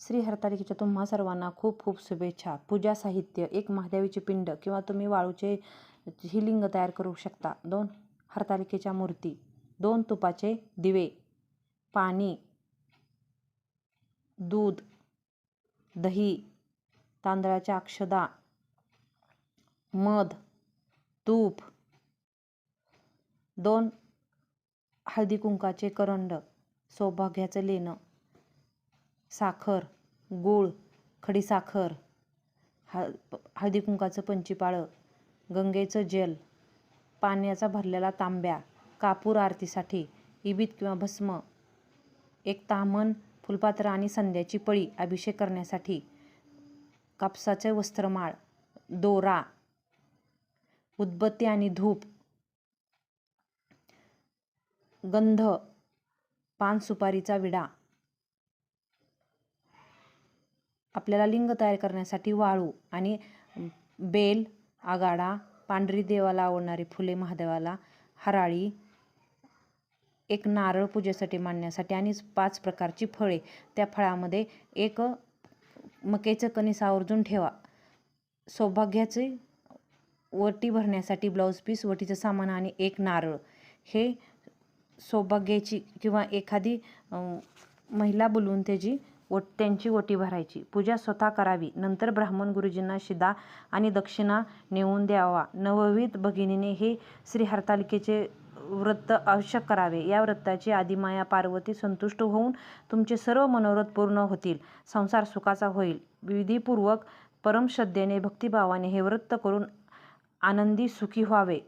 श्री हरतालिकेच्या तुम्हा सर्वांना खूप खूप शुभेच्छा. पूजा साहित्य एक महादेवीचे पिंड किंवा तुम्ही वाळूचे ही लिंग तयार करू शकता. दोन हरतालिकेच्या मूर्ती. दोन तुपाचे दिवे. पाणी. दूध. दही. तांदळाच्या अक्षदा. मध. तूप. दोन हळदी कुंकाचे करंड. सौभाग्याचं लेणं. साखर गूळ खडीसाखर हळ हळदी कुंकाचं पंचीपाळं गंगेचं जल पाण्याचा भरलेला तांब्या कापूर आरतीसाठी इबीत किंवा भस्म एक तामन फुलपात्र आणि संध्याची पळी अभिषेक करण्यासाठी कापसाचे वस्त्रमाळ दोरा उदबत्ती आणि धूप गंध पान सुपारीचा विडा आपल्याला लिंग तयार करण्यासाठी वाळू आणि बेल आगाडा पांढरी देवाला आवडणारी फुले महादेवाला हराळी एक नारळ पूजेसाठी मांडण्यासाठी आणि पाच प्रकारची फळे. त्या फळामध्ये एक मकेचं कणीस आवर्जून ठेवा. सौभाग्याचे वटी भरण्यासाठी ब्लाऊज पीस वटीचं सामान आणि एक नारळ. हे सौभाग्याची किंवा एखादी महिला बोलवून त्याची ओट त्यांची ओटी भरायची. पूजा स्वतः करावी. नंतर ब्राह्मण गुरुजींना शिदा आणि दक्षिणा नेऊन द्यावा. नवविध भगिनीने हे श्री हरतालिकेचे व्रत अवश्य करावे. या व्रताची आदिमाया पार्वती संतुष्ट होऊन तुमचे सर्व मनोरथ पूर्ण होतील. संसार सुखाचा होईल. विधीपूर्वक परमश्रद्धेने भक्तिभावाने हे व्रत करून आनंदी सुखी व्हावे.